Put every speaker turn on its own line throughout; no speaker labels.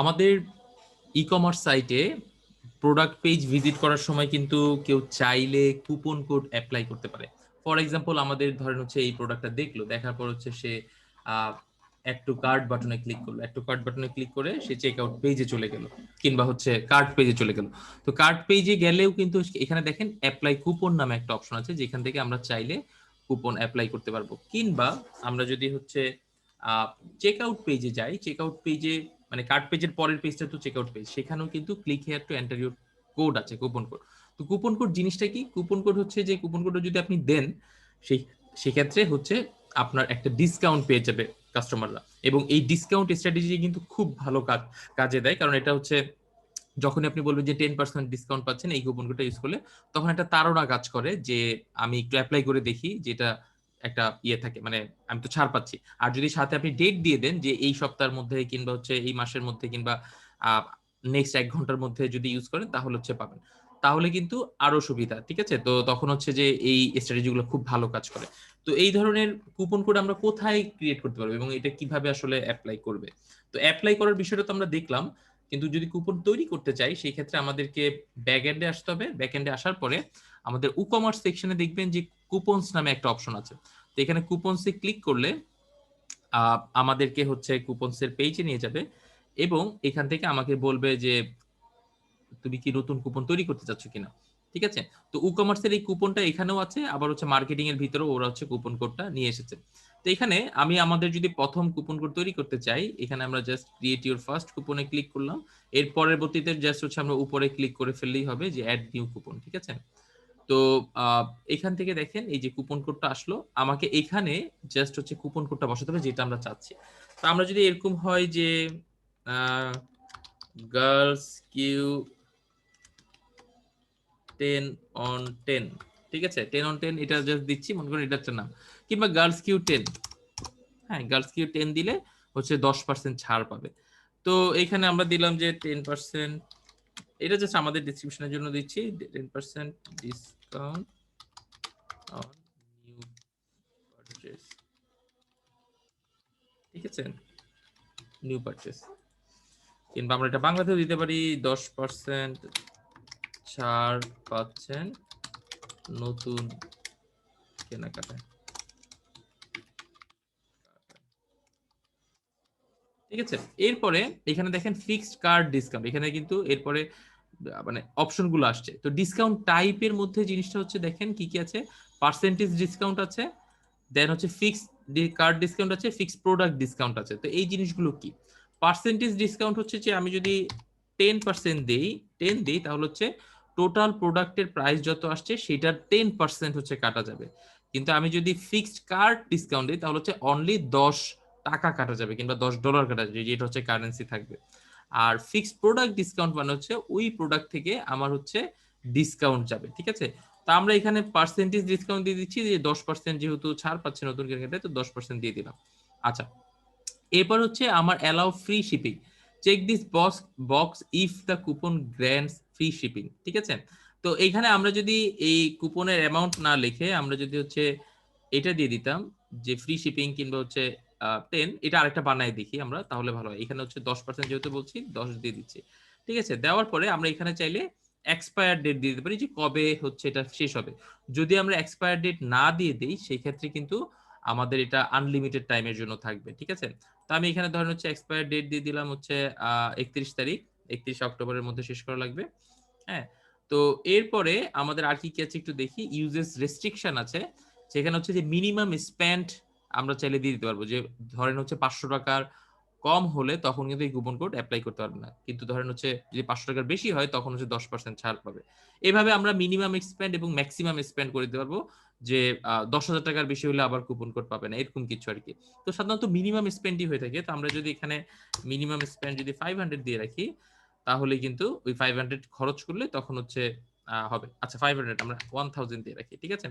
আমাদের e commerce সাইটে product page visit করার সময় কিন্তু কেউ চাইলে কুপন কোড অ্যাপ্লাই করতে পারে। ফর এক্সাম্পল আমাদের ধরেন হচ্ছে এই প্রোডাক্টটা দেখল, দেখার পর হচ্ছে সে অ্যাড টু কার্ড বাটনে ক্লিক করল। অ্যাড টু কার্ড বাটনে ক্লিক করে সে চেক আউট পেজে চলে গেল, কিংবা হচ্ছে কার্ড পেজে চলে গেল। তো কার্ড পেজে গেলেও কিন্তু এখানে দেখেন অ্যাপ্লাই কুপন নামে একটা অপশন আছে, যেখান থেকে আমরা চাইলে কুপন অ্যাপ্লাই করতে পারব। কিংবা আমরা যদি হচ্ছে চেক আউট পেজে যাই চেক আউট পেজে মানে কার্ড পেজের পরের পেজটা তো চেক আউট পেজ সেখানেও কিন্তু click here to enter your code আছে কুপন কোড তো কুপন কোড জিনিসটা কি? কুপন কোড হচ্ছে যে কুপন কোড যদি আপনি দেন, সেই, সেক্ষেত্রে হচ্ছে আপনার একটা ডিসকাউন্ট পেয়ে যাবে কাস্টমাররা এবং এই ডিসকাউন্ট স্ট্র্যাটেজি কিন্তু খুব ভালো কাজ, কাজে দেয়। কারণ এটা হচ্ছে যখন আপনি বলবেন যে টেন পার্সেন্ট ডিসকাউন্ট পাচ্ছেন, এই কুপন কোডটা ইউজ করলে তখন একটা তারা কাজ করে যে আমি একটু অ্যাপ্লাই করে দেখি যেটা একটা ইয়ে থাকে মানে আমি তো ছাড় পাচ্ছি। আর যদি সাথে আপনি ডেট দিয়ে দেন যে এই সপ্তাহের মধ্যে কিংবা হচ্ছে এই মাসের মধ্যে কিংবা নেক্সট এক ঘণ্টার মধ্যে যদি ইউজ করেন, তাহলে হচ্ছে পাবেন। তাহলে কিন্তু আরও সুবিধা, ঠিক আছে? তো তখন হচ্ছে যে এই স্ট্র্যাটেজিগুলো খুব ভালো কাজ করে। তো এই ধরনের কুপন কোড আমরা কোথায় ক্রিয়েট করতে পারব এবং এটা কীভাবে আসলে অ্যাপ্লাই করবে? তো অ্যাপ্লাই করার বিষয়টা তো আমরা দেখলাম, কিন্তু যদি কুপন তৈরি করতে চাই, সেই ক্ষেত্রে আমাদেরকে ব্যাক এন্ডে আসতে হবে। ব্যাক এন্ডে আসার পরে আমাদের উকমার্স সেকশনে দেখবেন যে কুপনস নামে একটা অপশন আছে। তো এখানে কুপনসে ক্লিক করলে আমাদেরকে হচ্ছে কুপনসের পেজে নিয়ে যাবে এবং এখান থেকে আমাকে বলবে যে, তুমি কি নতুন কুপন তৈরি করতে চাচ্ছ কিনা? ঠিক আছে? তো ই কমার্সের এই কুপনটা এখানেও আছে, আবার হচ্ছে মার্কেটিং এর ভিতরেও ওরা হচ্ছে কুপন কোডটা নিয়ে এসেছে। তো এখানে আমি আমাদের যদি প্রথম কুপন কোড তৈরি করতে চাই, এখানে আমরা জাস্ট ক্রিয়েট ইউর ফার্স্ট কুপনে ক্লিক করলাম। এর পরবর্তীতে জাস্ট হচ্ছে আমরা উপরে ক্লিক করে ফেললেই হবে যে অ্যাড নিউ কুপন ঠিক আছে? তো এখান থেকে দেখেন এই যে কুপন কোডটা আসলো। আমাকে এখানে জাস্ট হচ্ছে কুপন কোডটা বসাতে হবে, যেটা আমরা চাচ্ছি। তো আমরা যদি এরকম হয় যে girls Q ten on ten ঠিক আছে? টেন অন টেন এটা জাস্ট দিচ্ছি, মনে করেন এটা নাম কিংবা গার্লস কিউ টেন হ্যাঁ গার্লস কিউ টেন দিলে হচ্ছে দশ পার্সেন্ট ছাড় পাবে। তো এখানে আমরা দিলাম যে টেন পার্সেন্ট এটা জাস্ট আমাদের ডিসক্রিপশনের জন্য দিচ্ছি ten percent discount on new purchase ঠিক আছে? নিউ পারচেস কিংবা আমরা এটা বাংলাতেও দিতে পারি, দশ পার্সেন্ট ছাড় পাচ্ছেন নতুন কেনাকাটায়। ঠিক আছে? এরপরে এখানে দেখেন ফিক্সড কার্ড ডিসকাউন্ট এখানে কিন্তু এরপরে মানে অপশনগুলো আসছে। তো ডিসকাউন্ট টাইপের মধ্যে জিনিসটা হচ্ছে দেখেন কি কি আছে? পার্সেন্টেজ ডিসকাউন্ট আছে দেন হচ্ছে ফিক্সড কার্ড ডিসকাউন্ট আছে ফিক্সড প্রোডাক্ট ডিসকাউন্ট আছে। তো এই জিনিসগুলো কি? পার্সেন্টেজ ডিসকাউন্ট হচ্ছে যে আমি যদি টেন পার্সেন্ট দিই টেন দিই, তাহলে হচ্ছে টোটাল প্রোডাক্টের প্রাইস যত আসছে, সেটার টেন পার্সেন্ট হচ্ছে কাটা যাবে। কিন্তু আমি যদি ফিক্সড কার্ড ডিসকাউন্ট দিই, তাহলে হচ্ছে অনলি দশ টাকা কাটা যাবে কিংবা দশ ডলার কাটা যাবে, যেটা হচ্ছে কারেন্সি থাকবে। আর ফিক্সড প্রোডাক্ট ডিসকাউন্ট মানে হচ্ছে ওই প্রোডাক্ট থেকে আমার হচ্ছে ডিসকাউন্ট যাবে, ঠিক আছে? তো আমরা এখানে পার্সেন্টেজ ডিসকাউন্ট দিয়ে দিচ্ছি, যে দশ পার্সেন্ট যেহেতু ছাড় পাচ্ছে নতুন কেনাকাটায় তো দশ পার্সেন্ট দিয়ে দিলাম। আচ্ছা এরপর হচ্ছে আমার allow free shipping check this box box if the coupon grants free shipping ঠিক আছে? তো এখানে আমরা যদি এই কুপনের অ্যামাউন্ট না লিখে আমরা যদি হচ্ছে এটা দিয়ে দিতাম, যে ফ্রি শিপিং কিংবা হচ্ছে টেন এটা আরেকটা বানাই দেখি আমরা, তাহলে ভালো হয়। এখানে হচ্ছে দশ পার্সেন্ট যেহেতু বলছি, দশ দিয়ে দিচ্ছি। ঠিক আছে? দেওয়ার পরে আমরা এখানে চাইলে এক্সপায়ার ডেট দিয়ে দিতে পারি যে কবে হচ্ছে এটা শেষ হবে। যদি আমরা এক্সপায়ার ডেট না দিয়ে দিই, সেই ক্ষেত্রে কিন্তু আমাদের এটা আনলিমিটেড টাইমের জন্য থাকবে। ঠিক আছে? তো আমি এখানে ধরেন হচ্ছে এক্সপায়ার ডেট দিয়ে দিলাম হচ্ছে একত্রিশ তারিখ। একত্রিশ অক্টোবরের মধ্যে শেষ করা লাগবে। হ্যাঁ? তো এরপরে আমাদের আর কি কি আছে একটু দেখি। ইউজেস রেস্ট্রিকশন আছে। সেখানে হচ্ছে যে মিনিমাম স্প্যান্ড আমরা চাইলে দিয়ে দিতে পারব। যে ধরেন হচ্ছে পাঁচশো টাকার কম হলে তখন কিন্তু এই কুপন কোড অ্যাপ্লাই করতে পারবে না। কিন্তু ধরেন হচ্ছে যদি পাঁচশো টাকার বেশি হয়, তখন হচ্ছে দশ পার্সেন্ট ছাড় পাবে। এভাবে আমরা মিনিমাম এক্সপেন্ড এবং ম্যাক্সিমাম স্পেন্ড করে দিতে পারব। যে দশ হাজার টাকার বেশি হলে আবার কুপন কোড পাবে না, এরকম কিছু আর কি। তো সাধারণত মিনিমাম স্পেন্ডই হয়ে থাকে। তো আমরা যদি এখানে মিনিমাম স্পেন্ড যদি ফাইভ হান্ড্রেড দিয়ে রাখি, তাহলে কিন্তু ওই ফাইভ হান্ড্রেড খরচ করলে তখন হচ্ছে হবে। আচ্ছা ফাইভ হান্ড্রেড আমরা ওয়ান থাউজেন্ড দিয়ে রাখি, ঠিক আছে?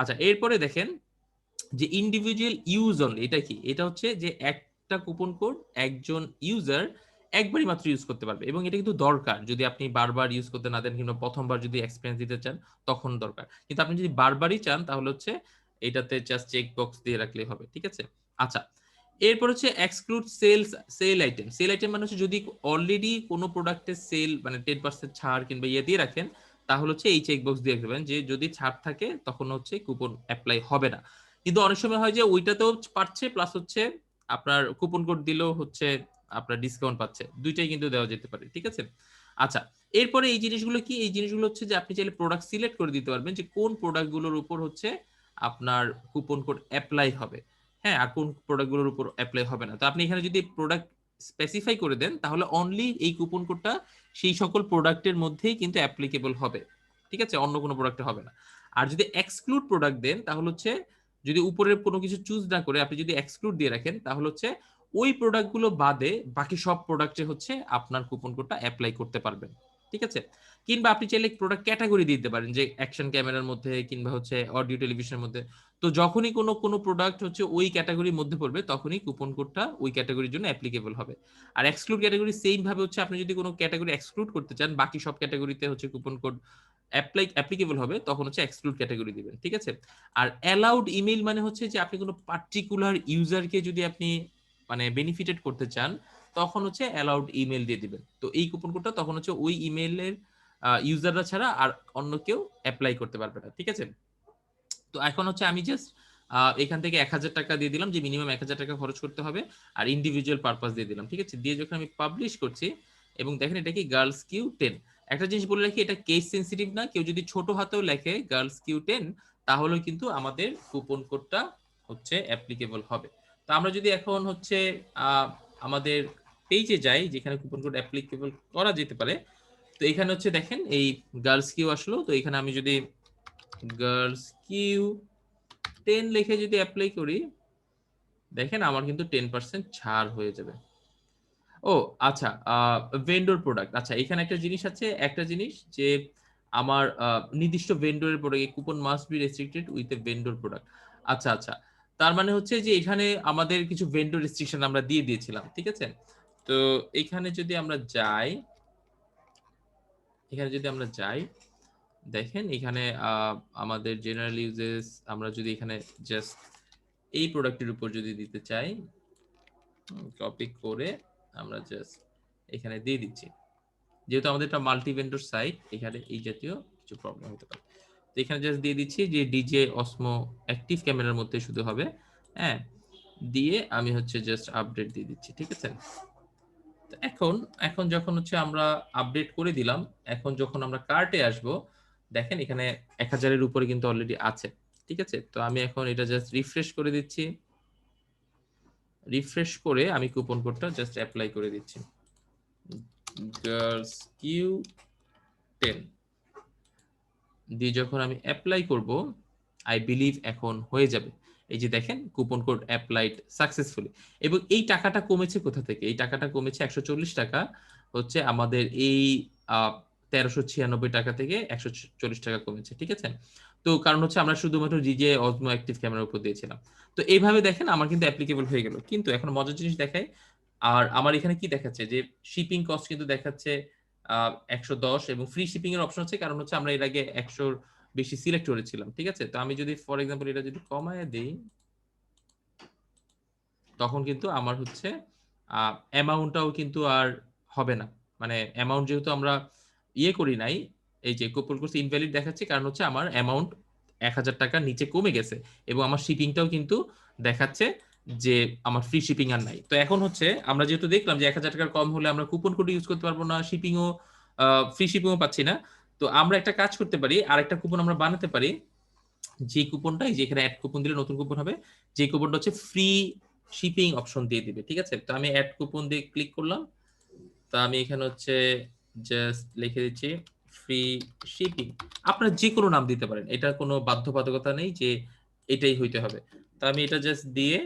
আচ্ছা এরপরে দেখেন যে ইন্ডিভিজুয়াল ইউজ অনলি এটা কি? এটা হচ্ছে যে একটা কুপন কোড একজন ইউজার একবারই মাত্র ইউজ করতে পারবে এবং এটা কিন্তু দরকার। যদি আপনি বারবার ইউজ করতে না দেন কিংবা প্রথমবার যদি এক্সপিরিয়েন্স দিতে চান, তখন দরকার। কিন্তু আপনি যদি বারবারই চান, তাহলে হচ্ছে এটাতে জাস্ট চেক বক্স দিয়ে রাখলেই হবে, ঠিক আছে? আচ্ছা এরপর হচ্ছে exclude sales sale item sale item মানে হচ্ছে যদি অলরেডি কোনো প্রোডাক্টের সেল মানে টেন পার্সেন্ট ছাড় কিংবা ইয়ে দিয়ে রাখেন, তাহলে হচ্ছে এই চেক বক্স দিয়ে রাখবেন যে যদি ছাড় থাকে, তখন হচ্ছে কুপন অ্যাপ্লাই হবে না। কিন্তু অনেক সময় হয় যে ওইটাতেও পাচ্ছে প্লাস হচ্ছে আপনার কুপন কোড দিলেও হচ্ছে আপনার ডিসকাউন্ট পাচ্ছে। দুইটাই কিন্তু দেওয়া যেতে পারে, ঠিক আছে? আচ্ছা এরপরে এই জিনিসগুলো কি? এই জিনিসগুলো হচ্ছে যে আপনি চাইলে প্রোডাক্ট সিলেক্ট করে দিতে পারবেন যে কোন প্রোডাক্টগুলোর উপর হচ্ছে আপনার কুপন কোড অ্যাপ্লাই হবে। হ্যাঁ আর কোন প্রোডাক্টগুলোর উপর অ্যাপ্লাই হবে না। তো আপনি এখানে যদি প্রোডাক্ট স্পেসিফাই করে দেন, তাহলে অনলি এই কুপন কোডটা সেই সকল প্রোডাক্টের মধ্যেই কিন্তু অ্যাপ্লিকেবল হবে। ঠিক আছে? অন্য কোনো প্রোডাক্টে হবে না। আর যদি এক্সক্লুড প্রোডাক্ট দেন, তাহলে হচ্ছে যদি উপরের কোনো কিছু চুজ না করে আপনি যদি এক্সক্লুড দিয়ে রাখেন, তাহলে হচ্ছে ওই প্রোডাক্টগুলো বাদে বাকি সব প্রোডাক্টে হচ্ছে আপনার কুপন কোডটা অ্যাপ্লাই করতে পারবেন। ঠিক আছে? কিংবা আপনি চাইলে প্রোডাক্ট ক্যাটাগরি দিতে পারেন, যে অ্যাকশন ক্যামেরার মধ্যে কিংবা হচ্ছে অডিও টেলিভিশনের মধ্যে। তো যখনই কোনো কোনো প্রোডাক্ট হচ্ছে ওই ক্যাটাগরির মধ্যে পড়বে, তখনই কুপন কোডটা ওই ক্যাটাগরির জন্য অ্যাপ্লিকেবল হবে। আর এক্সক্লুড ক্যাটাগরি সেম ভাবে হচ্ছে আপনি যদি কোনো ক্যাটাগরি এক্সক্লুড করতে চান, বাকি সব ক্যাটাগরিতে হচ্ছে কুপন কোড অ্যাপ্লাই অ্যাপ্লিকেবল হবে, তখন হচ্ছে এক্সক্লুড ক্যাটাগরি দিবেন, ঠিক আছে? আর অ্যালাউড ইমেল মানে হচ্ছে যে আপনি কোনো পার্টিকুলার ইউজারকে যদি আপনি মানে বেনিফিটেড করতে চান, তখন হচ্ছে অ্যালাউড ইমেল দিয়ে দিবেন। তো এই কুপন কোডটা তখন হচ্ছে ওই ইমেলের ইউজাররা ছাড়া আর অন্য কেউ অ্যাপ্লাই করতে পারবে না, ঠিক আছে? তো এখন হচ্ছে আমি জাস্ট এখান থেকে এক হাজার টাকা দিয়ে দিলাম, যে মিনিমাম এক হাজার টাকা খরচ করতে হবে, আর ইন্ডিভিজুয়াল পারপাস দিয়ে দিলাম, ঠিক আছে? দিয়ে যখন আমি পাবলিশ করছি, এবং দেখেন এটা কি গার্লস কিউ টেন একটা জিনিস বলে রাখি, এটা কেস সেন্সিটিভ না কেউ যদি ছোট হাতেও লেখে গার্লস কিউ টেন তাহলেও কিন্তু আমাদের কুপন কোডটা হচ্ছে অ্যাপ্লিকেবল হবে। তো আমরা যদি এখন হচ্ছে আমাদের পেজে যাই, যেখানে কুপন কোড অ্যাপ্লিকেবল করা যেতে পারে, তো এখানে হচ্ছে দেখেন, এই গার্লস কিউ আসলো। তো এখানে আমি যদি গার্লস কিউ টেন লিখে যদি অ্যাপ্লাই করি, দেখেন আমার কিন্তু টেন পার্সেন্ট ছাড় হয়ে যাবে। ও আচ্ছা ভেন্ডর প্রোডাক্ট আচ্ছা এখানে একটা জিনিস আছে, একটা জিনিস যে আমার নির্দিষ্ট ভেন্ডরের product coupon must be restricted with a vendor product আচ্ছা আচ্ছা তার মানে হচ্ছে যে এখানে আমাদের কিছু ভেন্ডর রেস্ট্রিকশন আমরা দিয়ে দিয়েছিলাম, ঠিক আছে? তো এখানে যদি আমরা যাই, এখানে যদি আমরা যাই, দেখেন এখানে আমাদের জেনারেল ইউজেস আমরা যদি এখানে জাস্ট এই প্রোডাক্টের উপর যদি দিতে চাই কপি করে আমরা জাস্ট এখানে দিয়ে দিচ্ছি। যেহেতু আমাদের একটা মাল্টি ভেন্ডর সাইট এখানে এই জাতীয় কিছু প্রবলেম হতে পারে। তো এখানে জাস্ট দিয়ে দিচ্ছি যে ডিজে অসমো অ্যাক্টিভ ক্যামেরার মধ্যে শুধু হবে। হ্যাঁ দিয়ে আমি হচ্ছে জাস্ট আপডেট দিয়ে দিচ্ছি, ঠিক আছে? এখন এখন যখন হচ্ছে আমরা আপডেট করে দিলাম, এখন যখন আমরা কার্টে আসব, দেখেন এখানে এক হাজারের উপরে কিন্তু অলরেডি আছে, ঠিক আছে? তো আমি এখন এটা জাস্ট রিফ্রেশ করে দিচ্ছি। রিফ্রেশ করে আমি কুপন কোডটা জাস্ট অ্যাপ্লাই করে দিচ্ছি। গার্লস কিউ টেন দিয়ে যখন আমি অ্যাপ্লাই করব আই বিলিভ এখন হয়ে যাবে। এই যে দেখেন কুপন কোড অ্যাপ্লাইড সাকসেসফুলি এবং এই টাকাটা কমেছে কোথা থেকে? এই টাকাটা কমেছে একশো চল্লিশ টাকা হচ্ছে আমাদের এই তেরোশো ছিয়ানব্বই টাকা থেকে একশো চল্লিশ টাকা কমেছে, ঠিক আছে? তো কারণ হচ্ছে আমরা শুধুমাত্র ডিজে অজমো অ্যাক্টিভ ক্যামেরার উপর দিয়েছিলাম। তো এইভাবে দেখেন আমার কিন্তু অ্যাপ্লিকেবল হয়ে গেল। কিন্তু এখন মজার জিনিস দেখায় আর আমার এখানে কি দেখাচ্ছে যে শিপিং কস্ট কিন্তু দেখাচ্ছে একশো দশ এবং ফ্রি শিপিং এর অপশন আছে, কারণ হচ্ছে আমরা এর আগে একশোর বেশি সিলেক্ট করেছিলাম, ঠিক আছে? তো আমি যদি ফর এক্সাম্পল এটা যদি কমায় দিই, তখন কিন্তু আমার হচ্ছে অ্যামাউন্টটাও কিন্তু আর হবে না। মানে অ্যামাউন্ট যেহেতু আমরা ইয়ে করি নাই, এই যে কুপন কোর্স ইনভ্যালিড দেখাচ্ছে, কারণ হচ্ছে আমার অ্যামাউন্ট এক হাজার টাকার নিচে কমে গেছে এবং আমার শিপিংটাও কিন্তু দেখাচ্ছে যে আমার ফ্রি শিপিং আর নাই। তো এখন হচ্ছে আমরা যেহেতু দেখলাম যে এক হাজার টাকার কম হলে আমরা কুপন কোড ইউজ করতে পারব না শিপিংও ফ্রি শিপিংও পাচ্ছি না। তো আমরা একটা কাজ করতে পারি আর একটা কুপন আমরা বানাতে পারি, যে কুপনটা এই যে এখানে অ্যাড কুপন দিলে নতুন কুপন হবে, যে কুপনটা হচ্ছে ফ্রি শিপিং অপশন দিয়ে দিবে, ঠিক আছে? তো আমি অ্যাড কুপন দিয়ে ক্লিক করলাম, তো আমি এখানে হচ্ছে জাস্ট লিখে দিচ্ছি ফ্রি শিপিং আপনারা যে কোনো নাম দিতে পারেন, এটা কোনো বাধ্যবাধকতা নেই যে এটাই হইতে হবে। তো আমি এটা জাস্ট দিয়ে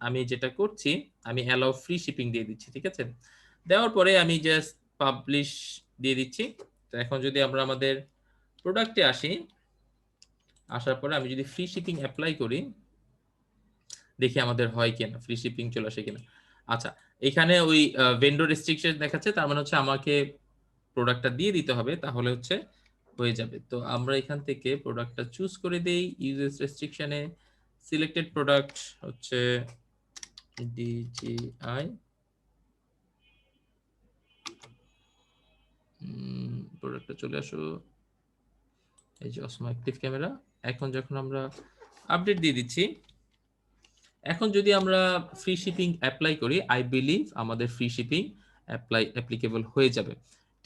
আমি যেটা করছি, আমি অ্যালাউ ফ্রি শিপিং দিয়ে দিচ্ছি, ঠিক আছে? দেওয়ার পরে আমি জাস্ট পাবলিশ দিয়ে দিচ্ছি। তো এখন যদি আমরা আমাদের প্রোডাক্টে আসি, আসার পরে আমি যদি ফ্রি শিপিং অ্যাপ্লাই করি, দেখি আমাদের হয় কিনা ফ্রি শিপিং চলে আসে কিনা। আচ্ছা এখানে ওই ভেন্ডর রেস্ট্রিকশন দেখাচ্ছে, তার মানে হচ্ছে আমাকে প্রোডাক্টটা দিয়ে দিতে হবে, তাহলে হচ্ছে হয়ে যাবে। তো আমরা এখান থেকে প্রোডাক্টটা চুজ করে দেই ইউজেস রেস্ট্রিকশনে সিলেক্টেড প্রোডাক্ট হচ্ছে ডিজিআই প্রোডাক্টটা চলে আসো, এই যে অসমা অ্যাক্টিভ ক্যামেরা এখন যখন আমরা আপডেট দিয়ে দিচ্ছি, এখন যদি আমরা ফ্রি শিপিং অ্যাপ্লাই করি আই বিলিভ আমাদের ফ্রি শিপিং অ্যাপ্লাই অ্যাপ্লিকেবল হয়ে যাবে।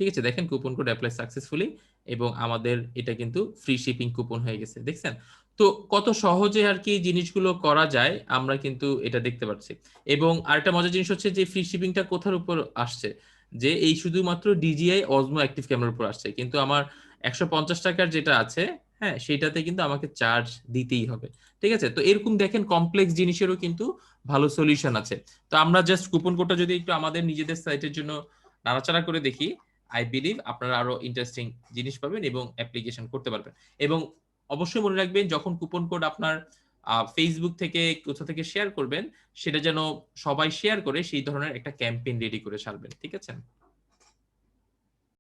ঠিক আছে, দেখেন কুপন কোড অ্যাপ্লাই সাকসেসফুলি এবং আমাদের এটা কিন্তু ফ্রি শিপিং কুপন হয়ে গেছে, দেখছেন? তো কত সহজে আর কি জিনিসগুলো করা যায় আমরা কিন্তু এটা দেখতে পাচ্ছি। এবং আরেকটা মজার জিনিস হচ্ছে যে ফ্রি শিপিংটা কোথার উপর আসছে? যে এই শুধুমাত্র ডিজিআই অজমো অ্যাক্টিভ ক্যামেরার উপর আসছে, কিন্তু আমার একশো পঞ্চাশ টাকার যেটা আছে হ্যাঁ সেটাতে কিন্তু আমাকে চার্জ দিতেই হবে, ঠিক আছে? তো এরকম দেখেন কমপ্লেক্স জিনিসেরও কিন্তু ভালো সলিউশন আছে। তো আমরা জাস্ট কুপন কোডটা যদি একটু আমাদের নিজেদের সাইটের জন্য নাড়াচাড়া করে দেখি আই বিলিভ আপনারা আরও ইন্টারেস্টিং জিনিস পাবেন এবং অ্যাপ্লিকেশন করতে পারবেন। এবং অবশ্যই মনে রাখবেন, যখন কুপন কোড আপনার ফেসবুক থেকে কোথা থেকে শেয়ার করবেন, সেটা যেন সবাই শেয়ার করে, সেই ধরনের একটা ক্যাম্পেইন রেডি করে ছাড়বেন, ঠিক আছে?